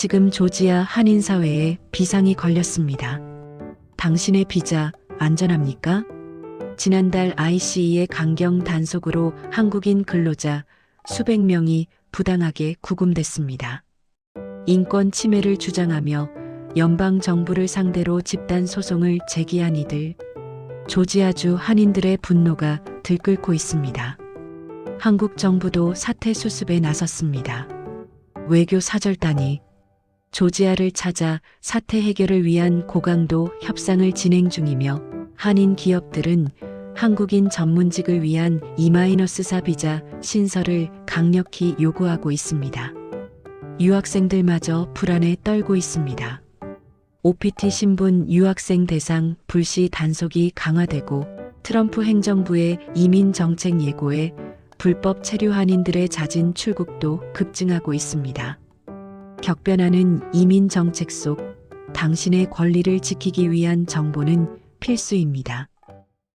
지금 조지아 한인사회에 비상이 걸렸습니다. 당신의 비자 안전합니까? 지난달 ICE의 강경 단속으로 한국인 근로자 수백 명이 부당하게 구금됐습니다. 인권 침해를 주장하며 연방 정부를 상대로 집단 소송을 제기한 이들, 조지아주 한인들의 분노가 들끓고 있습니다. 한국 정부도 사태 수습에 나섰습니다. 외교 사절단이 조지아를 찾아 사태 해결을 위한 고강도 협상을 진행 중이며 한인 기업들은 한국인 전문직을 위한 이마이너스사 비자 신설을 강력히 요구하고 있습니다. 유학생들마저 불안에 떨고 있습니다. OPT 신분 유학생 대상 불시 단속이 강화되고 트럼프 행정부의 이민 정책 예고에 불법 체류 한인들의 잦은 출국도 급증하고 있습니다. 격변하는 이민 정책 속 당신의 권리를 지키기 위한 정보는 필수입니다.